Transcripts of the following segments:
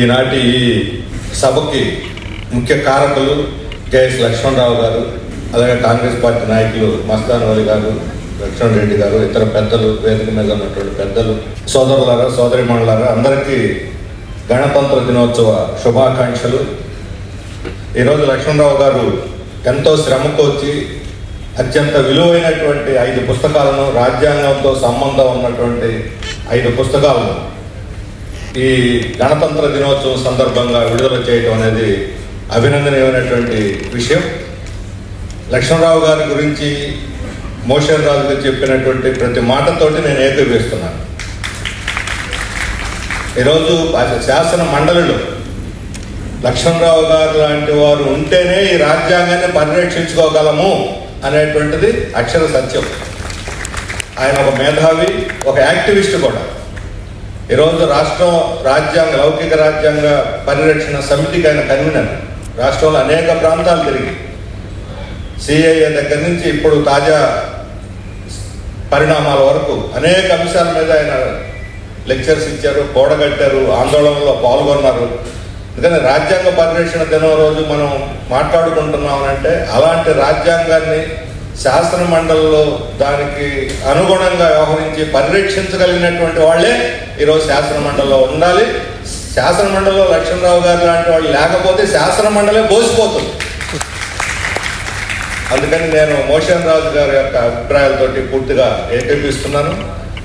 ఈనాటి ఈ సభకి ముఖ్య కారకులు కేఎస్ లక్ష్మణరావు గారు అలాగే కాంగ్రెస్ పార్టీ నాయకులు మస్తాన్ అలీ గారు లక్ష్మణ్ రెడ్డి గారు ఇతర పెద్దలు వేదిక మీద ఉన్నటువంటి పెద్దలు సోదరులారా సోదరిమణులారా అందరికీ గణతంత్ర దినోత్సవ శుభాకాంక్షలు. ఈరోజు లక్ష్మణరావు గారు ఎంతో శ్రమకు వచ్చి అత్యంత విలువైనటువంటి ఐదు పుస్తకాలను రాజ్యాంగంతో సంబంధం ఉన్నటువంటి ఐదు పుస్తకాలను ఈ గణతంత్ర దినోత్సవం సందర్భంగా విడుదల చేయడం అనేది అభినందనీయమైనటువంటి విషయం. లక్ష్మణరావు గారి గురించి మోషన్ రాజు గారు చెప్పినటువంటి ప్రతి మాటతోటి నేను ఏకీపిస్తున్నాను ఈరోజు శాసన మండలిలో లక్ష్మణరావు గారు లాంటి వారు ఉంటేనే ఈ రాజ్యాంగాన్ని పరిరక్షించుకోగలము అనేటువంటిది అక్షర సత్యం. ఆయన ఒక మేధావి ఒక యాక్టివిస్ట్ కూడా. ఈరోజు రాష్ట్రం రాజ్యాంగ లౌకిక రాజ్యాంగ పరిరక్షణ సమితికి ఆయన కన్వీనర్. రాష్ట్రంలో అనేక ప్రాంతాలు తిరిగి. సిఐఏ దగ్గర నుంచి ఇప్పుడు తాజా పరిణామాల వరకు అనేక అంశాల మీద ఆయన లెక్చర్స్ ఇచ్చారు కోడగట్టారు ఆందోళనలో పాల్గొన్నారు. ఎందుకంటే రాజ్యాంగ పరిరక్షణ దినం రోజు మనం మాట్లాడుకుంటున్నాం అంటే అలాంటి రాజ్యాంగాన్ని శాసన మండలిలో దానికి అనుగుణంగా వ్యవహరించి పరిరక్షించగలిగినటువంటి వాళ్ళే ఈరోజు శాసన మండలిలో ఉండాలి. శాసన మండలిలో లక్ష్మణరావు గారు లాంటి వాళ్ళు లేకపోతే శాసన మండలే బోసిపోతుంది. అందుకని నేను మోషన్ రాజు గారి యొక్క అభిప్రాయాలతోటి పూర్తిగా ఏకీపిస్తున్నాను.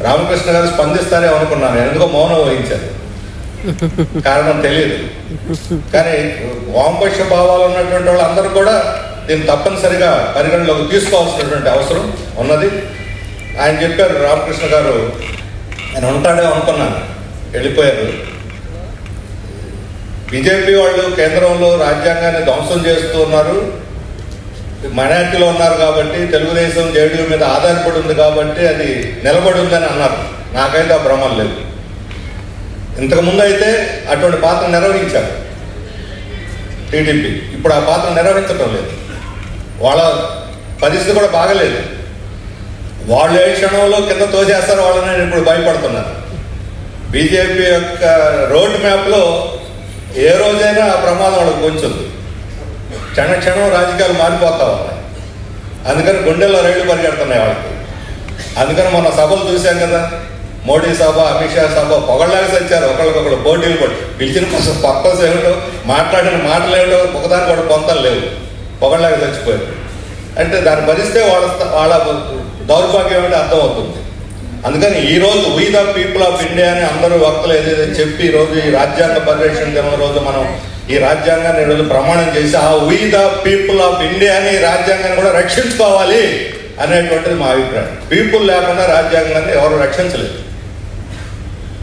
రామకృష్ణ గారు స్పందిస్తారే అనుకున్నాను. ఎందుకో మౌనం వహించారు కారణం తెలియదు కానీ వామపక్ష భావాలు ఉన్నటువంటి వాళ్ళందరూ కూడా దీన్ని తప్పనిసరిగా పరిగణలోకి తీసుకోవాల్సినటువంటి అవసరం ఉన్నది. ఆయన చెప్పారు రామకృష్ణ గారు ఆయన ఉంటాడే అనుకున్నాను వెళ్ళిపోయారు బీజేపీ వాళ్ళు కేంద్రంలో రాజ్యాంగాన్ని ధ్వంసం చేస్తూ ఉన్నారు. మైనార్టీలో ఉన్నారు కాబట్టి తెలుగుదేశం జేడీయూ మీద ఆధారపడి ఉంది కాబట్టి అది నిలబడి ఉందని అన్నారు. నాకైతే ఆ భ్రమం లేదు ఇంతకుముందు అయితే అటువంటి పాత్ర నిర్వహించారు టీడీపీ. ఇప్పుడు ఆ పాత్ర నిర్వహించడం లేదు. వాళ్ళ పరిస్థితి కూడా బాగలేదు. వాళ్ళు ఏ క్షణంలో కింద తోసేస్తారు వాళ్ళని ఇప్పుడు భయపడుతున్నారు బీజేపీ యొక్క రోడ్ మ్యాప్లో ఏ రోజైనా ఆ ప్రమాదం వాళ్ళకి కొంచుంది క్షణ క్షణం రాజకీయాలు మారిపోతా ఉన్నాయి. అందుకని గుండెల్లో రైళ్ళు పరిగెడుతున్నాయి వాళ్ళకి. అందుకని మొన్న సభలు చూశాం కదా. మోడీ సభ అమిత్ షా సభ పొగళ్ళగా సచ్చారు ఒకరికొకరు పోటీలు కూడా పిలిచిన పర్పస్ ఏమిటో మాట్లాడిన మాటలు ఏమిటో ఒకదానికి కూడా పొంతలు లేవు. పొగళ్ళగా చచ్చిపోయారు అంటే దాన్ని భరిస్తే వాళ్ళ వాళ్ళ దౌర్భాగ్యం అంటే అర్థమవుతుంది అందుకని ఈ రోజు we the people of India అని అందరూ వక్తలు ఏదైతే చెప్పి ఈరోజు రోజు ఈ రాజ్యాంగ పరిరక్షణ దినం రోజు మనం ఈ రాజ్యాంగాన్ని ఈరోజు ప్రమాణం చేసి ఆ we the people of India అని రాజ్యాంగాన్ని కూడా రక్షించుకోవాలి అనేటువంటిది మా అభిప్రాయం. పీపుల్ లేకుండా రాజ్యాంగాన్ని ఎవరు రక్షించలేదు.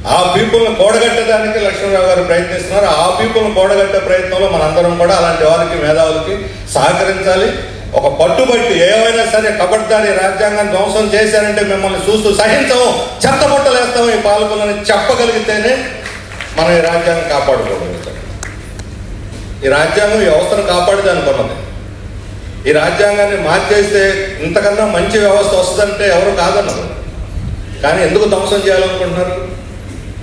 ఆ పీపుల్ని కూడగట్టడానికి లక్ష్మీరావు గారు ప్రయత్నిస్తున్నారు. ఆ పీపుల్ని కూడగట్టే ప్రయత్నంలో మనందరం కూడా అలాంటి వారికి మేధావులకి సహకరించాలి. ఒక పట్టుబట్టి ఏమైనా సరే కబడ్దారి రాజ్యాంగం ధ్వంసం చేశారంటే మిమ్మల్ని చూస్తూ సహించము చెత్తబుట్టలేస్తాము ఈ పాలకులని చెప్పగలిగితేనే మనం ఈ రాజ్యాంగం కాపాడుకోగలుగుతాం. ఈ రాజ్యాంగం వ్యవస్థను కాపాడితే అనుకున్నది. ఈ రాజ్యాంగాన్ని మార్చేస్తే ఇంతకన్నా మంచి వ్యవస్థ వస్తుందంటే ఎవరు కాదన్నారు. కానీ ఎందుకు ధ్వంసం చేయాలనుకుంటున్నారు?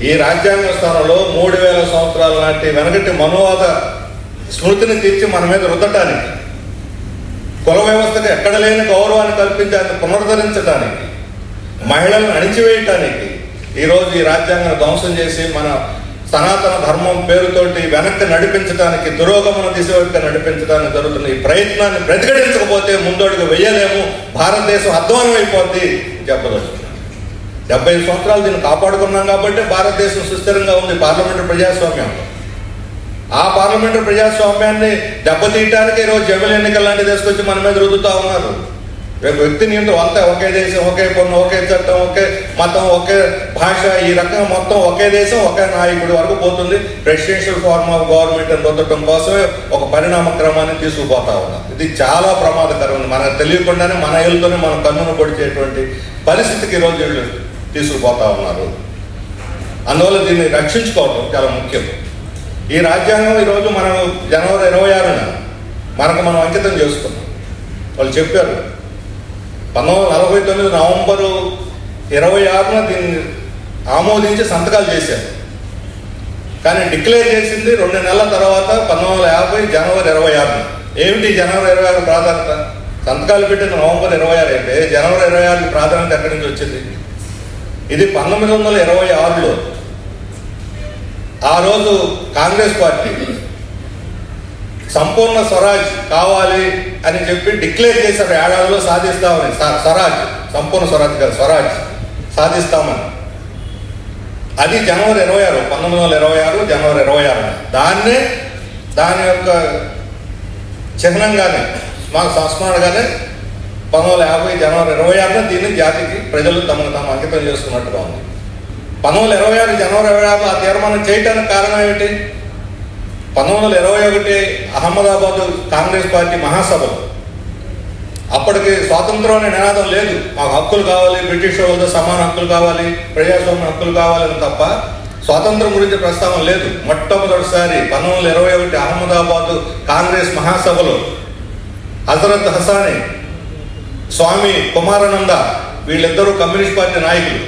ఈ రాజ్యాంగ స్థానంలో మూడు వేల సంవత్సరాల నాటి వెనకటి మనోవాద స్మృతిని తీర్చి మన మీద రుద్దటానికి కుల వ్యవస్థకు ఎక్కడ లేని గౌరవాన్ని కల్పించి దాన్ని పునరుద్ధరించడానికి మహిళలను అణిచివేయటానికి ఈరోజు ఈ రాజ్యాంగాన్ని ధ్వంసం చేసి మన సనాతన ధర్మం పేరుతోటి వెనక్కి నడిపించడానికి దురోగమన దిశ వైపు నడిపించడానికి జరుగుతున్న ఈ ప్రయత్నాన్ని ప్రతిఘటించకపోతే ముందడుగు వెయ్యలేము భారతదేశం అధ్వానం అయిపోద్ది చెప్పదలుచుకున్నాను డెబ్బై ఐదు సంవత్సరాలు దీన్ని కాపాడుకున్నాం కాబట్టి భారతదేశం సుస్థిరంగా ఉంది పార్లమెంటు ప్రజాస్వామ్యం. ఆ పార్లమెంటు ప్రజాస్వామ్యాన్ని దెబ్బతీయటానికి ఈరోజు జమిలి ఎన్నికలు లాంటి తీసుకొచ్చి మన మీద రుద్దుతూ ఉన్నారు. రేపు వ్యక్తి అంతా ఒకే దేశం ఒకే పన్ను ఒకే చట్టం ఒకే మతం ఒకే భాష ఈ రకంగా మొత్తం ఒకే దేశం ఒకే నాయకుడి వరకు పోతుంది. ప్రెసిడెన్షియల్ ఫార్మ్ ఆఫ్ గవర్నమెంట్ అని రుద్దటం కోసమే ఒక పరిణామ క్రమాన్ని తీసుకుపోతా ఉన్నాం. ఇది చాలా ప్రమాదకరం మనకు తెలియకుండానే మన ఇళ్ళతోనే మనం కన్నును పొడిచేటువంటి పరిస్థితికి ఈరోజు వీళ్ళు తీసుకుపోతా ఉన్నారు. అందువల్ల దీన్ని రక్షించుకోవడం చాలా ముఖ్యం. ఈ రాజ్యాంగం ఈరోజు మనం జనవరి ఇరవై ఆరున మనకు మనం అంకితం చేసుకున్నాం. వాళ్ళు చెప్పారు పంతొమ్మిది వందల నలభై తొమ్మిది నవంబరు ఇరవై ఆరున దీన్ని ఆమోదించి సంతకాలు చేశారు. కానీ డిక్లేర్ చేసింది రెండు నెలల తర్వాత పంతొమ్మిది వందల యాభై జనవరి ఇరవై ఆరున. ఏమిటి జనవరి ఇరవై ఆరు ప్రాధాన్యత? సంతకాలు పెట్టిన నవంబర్ ఇరవై ఆరు అయితే జనవరి ఇరవై ఆరుకి ప్రాధాన్యత ఎక్కడి నుంచి వచ్చింది? ఇది పంతొమ్మిది వందల ఇరవై ఆరులో. ఆ రోజు కాంగ్రెస్ పార్టీ సంపూర్ణ స్వరాజ్ కావాలి అని చెప్పి డిక్లేర్ చేశారు. ఏడాదిలో సాధిస్తామని. స్వరాజ్ సంపూర్ణ స్వరాజ్ కాదు స్వరాజ్ సాధిస్తామని. అది జనవరి ఇరవై ఆరు పంతొమ్మిది వందల ఇరవై ఆరు జనవరి ఇరవై ఆరు దాన్నే దాని యొక్క చిహ్నంగానే మాకు సంస్మరణగానే పంతొమ్మిది వందల యాభై జనవరి ఇరవై ఆరున దీన్ని జాతికి ప్రజలు తమను తాము అంకితం చేసుకున్నట్టుగా ఉంది. పంతొమ్మిది ఇరవై ఆరు జనవరి ఇరవై ఆరులో ఆ తీర్మానం చేయటానికి కారణం ఏమిటి? పంతొమ్మిది వందల ఇరవై ఒకటి అహ్మదాబాద్ కాంగ్రెస్ పార్టీ మహాసభలు. అప్పటికి స్వాతంత్రం అనే నినాదం లేదు. మాకు హక్కులు కావాలి బ్రిటిష్ వాళ్ళతో సమాన హక్కులు కావాలి ప్రజాస్వామ్య హక్కులు కావాలని తప్ప స్వాతంత్రం గురించి ప్రస్తావన లేదు. మొట్టమొదటిసారి పంతొమ్మిది వందల ఇరవై ఒకటి అహ్మదాబాద్ కాంగ్రెస్ మహాసభలో హజరత్ హసాని స్వామి కుమారానంద వీళ్ళిద్దరూ కమ్యూనిస్ట్ పార్టీ నాయకులు.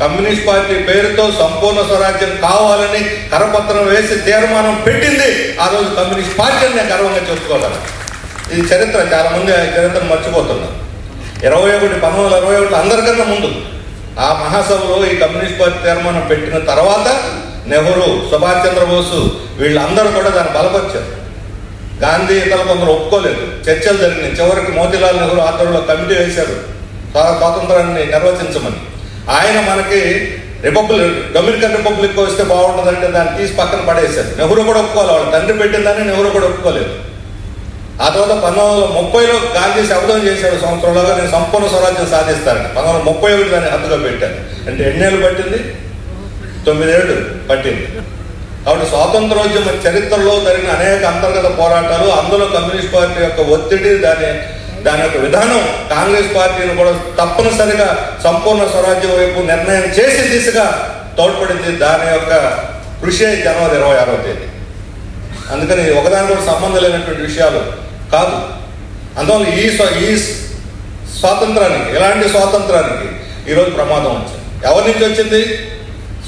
కమ్యూనిస్ట్ పార్టీ పేరుతో సంపూర్ణ స్వరాజ్యం కావాలని కరపత్రం వేసి తీర్మానం పెట్టింది. ఆ రోజు కమ్యూనిస్ట్ పార్టీ అని నేను గర్వంగా చెప్పుకోగలను. ఇది చరిత్ర చాలా మంది చరిత్ర మర్చిపోతున్నారు. ఇరవై ఒకటి పంతొమ్మిది వందల ఇరవై ఒకటి అందరికన్నా ముందు ఆ మహాసభలో ఈ కమ్యూనిస్ట్ పార్టీ తీర్మానం పెట్టిన తర్వాత నెహ్రూ సుభాష్ చంద్రబోసు వీళ్ళందరూ కూడా దాన్ని బలపరిచారు. గాంధీ ఇతరులు కొందరు ఒప్పుకోలేదు. చర్చలు జరిగినాయి. చివరికి మోతీలాల్ నెహ్రూ ఆధ్వర్యంలో కమిటీ వేశారు. స్వాతంత్రాన్ని నిర్వచించమని. ఆయన మనకి రిపబ్లిక్ డొమినికన్ రిపబ్లిక్ వస్తే బాగుంటుందంటే దాన్ని తీసి పక్కన పడేశారు. నెహ్రూ కూడా ఒప్పుకోవాలి. వాళ్ళు తండ్రి పెట్టిందని నెహ్రూ కూడా ఒప్పుకోలేదు. ఆ తర్వాత పంతొమ్మిది వందల ముప్పైలో గాంధీ శబ్దం చేశాడు సంవత్సరంలోగా. నేను సంపూర్ణ స్వరాజ్యం సాధిస్తానని. పంతొమ్మిది వందల ముప్పై ఒకటి దాన్ని హద్దుగా పెట్టాను అంటే ఎన్నేళ్ళు పట్టింది? తొమ్మిదేళ్ళు పట్టింది. కాబట్టి స్వాతంత్రోద్యమ చరిత్రలో జరిగిన అనేక అంతర్గత పోరాటాలు అందులో కమ్యూనిస్ట్ పార్టీ యొక్క ఒత్తిడి దాని దాని యొక్క విధానం కాంగ్రెస్ పార్టీని కూడా తప్పనిసరిగా సంపూర్ణ స్వరాజ్యం వైపు నిర్ణయం చేసి దిశగా తోడ్పడింది దాని యొక్క కృషి జనవరి ఇరవై ఆరో తేదీ. అందుకని ఒకదాని కూడా సంబంధం లేనటువంటి విషయాలు కాదు. అందువల్ల ఈ స్వ- ఈ స్వాతంత్రానికి ఎలాంటి స్వాతంత్రానికి ఈరోజు ప్రమాదం వచ్చింది. ఎవరి నుంచి వచ్చింది?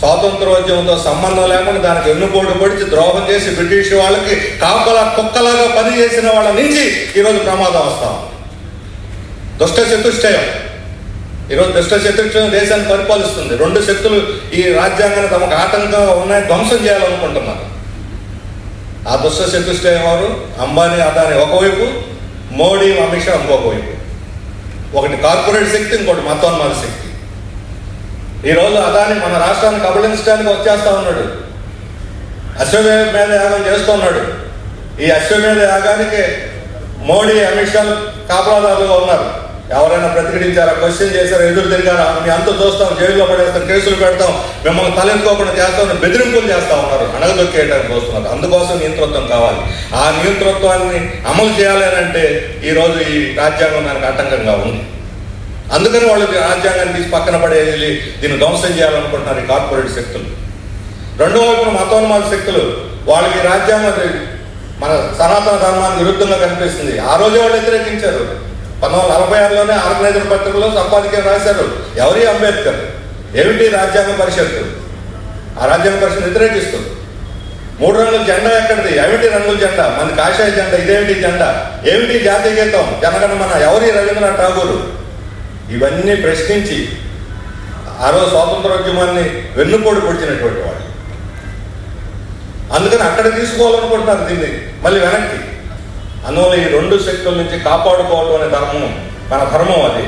స్వాతంత్రోద్యమంతో సంబంధం లేకుండా దానికి ఎన్నుపోటు పొడిచి ద్రోహం చేసి బ్రిటిష్ వాళ్ళకి కాపలా కుక్కలాగా పని చేసిన వాళ్ళ నుంచి ఈరోజు ప్రమాదం వస్తాం దుష్ట చతుష్టయం. ఈరోజు దుష్ట చతుష్టయం దేశాన్ని పరిపాలిస్తుంది. రెండు శక్తులు ఈ రాజ్యాంగాన్ని తమకు ఆటంకంగా ఉన్నాయి ధ్వంసం చేయాలనుకుంటున్నారు. ఆ దుష్ట చతుష్టయం వారు అంబానీ అదాని ఒకవైపు మోడీ అమిత్ షా ఇంకొక వైపు ఒకటి కార్పొరేట్ శక్తి ఇంకోటి మతోన్మాద శక్తి. ఈరోజు అదాని మన రాష్ట్రాన్ని కబళించడానికి వచ్చేస్తా ఉన్నాడు. అశ్వమేధ యాగం చేస్తున్నాడు ఈ అశ్వమేధ యాగానికి మోడీ అమిత్ షా కాపలాదారులుగా ఉన్నారు. ఎవరైనా ప్రతిఘటించారా క్వశ్చన్ చేశారా ఎదురు తిరిగారా? మీ అంత చూస్తాం జైల్లో పడేస్తాం కేసులు పెడతాం మిమ్మల్ని తలెత్తుకోకుండా చేస్తాం బెదిరింపులు చేస్తా ఉన్నారు. అనగదొక్కేయడానికి వస్తున్నారు. అందుకోసం నియంతృత్వం కావాలి. ఆ నియంతృత్వాన్ని అమలు చేయాలి అని అంటే ఈరోజు ఈ రాజ్యాంగం దానికి ఆటంకంగా ఉంది. అందుకని వాళ్ళు రాజ్యాంగాన్ని తీసి పక్కన పడేయాలి దీన్ని ధ్వంసం చేయాలనుకుంటున్నారు ఈ కార్పొరేట్ శక్తులు. రెండో వైపున మతోన్మాద శక్తులు వాళ్ళకి రాజ్యాంగం మన సనాతన ధర్మానికి విరుద్ధంగా కనిపిస్తుంది. ఆ రోజే వాళ్ళు వ్యతిరేకించారు. పంతొమ్మిది వందల నలభై ఆరులోనే ఆర్గనైజర్ పత్రికలో సంపాదికం రాశారు. ఎవరి అంబేద్కర్? ఏమిటి రాజ్యాంగ పరిషత్తు? ఆ రాజ్యాంగ పరిషత్ వ్యతిరేకిస్తుంది. మూడు రంగుల జెండా ఎక్కడిది? ఏమిటి రంగుల జెండా? మన కాషాయ జెండా ఇదేమిటి జెండా? ఏమిటి జాతీయ గీతం? జనగణమన ఎవరి రవీంద్రనాథ్ ఠాగూరు? ఇవన్నీ ప్రశ్నించి ఆ రోజు స్వాతంత్రోద్యమాన్ని వెన్నుపోటు పొడిచినటువంటి వాళ్ళు. అందుకని అక్కడ తీసుకోవాలనుకుంటున్నారు దీన్ని మళ్ళీ వెనక్కి. అందువల్ల ఈ రెండు శక్తుల నుంచి కాపాడుకోవటం అనే ధర్మం మన ధర్మం అది.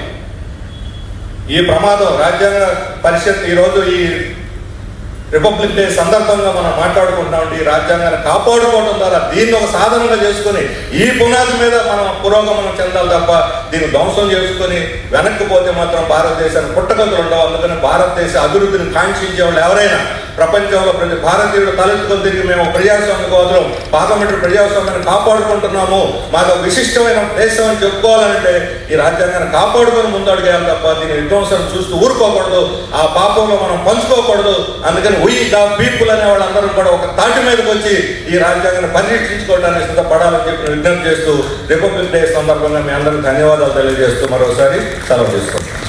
ఈ ప్రమాదం రాజ్యాంగ పరిషత్ ఈరోజు ఈ రిపబ్లిక్ డే సందర్భంగా మనం మాట్లాడుకుంటున్నాం ఈ రాజ్యాంగాన్ని కాపాడుకోవడం ద్వారా దీన్ని ఒక సాధనంగా చేసుకొని ఈ పునాది మీద మనం పురోగమనం చెందాలి తప్ప దీన్ని ధ్వంసం చేసుకొని వెనక్కి పోతే మాత్రం భారతదేశానికి పుట్టగతులు ఉండవు. అందుకని భారతదేశ అభివృద్ధిని కాంక్షించే వాళ్ళు ఎవరైనా ప్రపంచంలో ప్రతి భారతీయుడు తలెత్తుకొని తిరిగి మేము ప్రజాస్వామ్య గోదరం పార్లమెంటరీ ప్రజాస్వామ్యాన్ని కాపాడుకుంటున్నాము. మాకు విశిష్టమైన దేశం అని చెప్పుకోవాలంటే ఈ రాజ్యాంగాన్ని కాపాడుకొని ముందడుగేయాలి తప్ప దీని విధ్వంసం చూస్తూ ఊరుకోకూడదు. ఆ పాపంలో మనం పంచుకోకూడదు. అందుకని వీ ద పీపుల్ అనే వాళ్ళందరూ కూడా ఒక తాటి మీదకి వచ్చి ఈ రాజ్యాంగాన్ని పరిరక్షించుకోవడానికి సిద్ధపడాలని చెప్పి విజ్ఞప్తి చేస్తూ రిపబ్లిక్ డే సందర్భంగా మీ అందరికీ ధన్యవాదాలు తెలియజేస్తూ మరోసారి సెలవు తీసుకుంటాం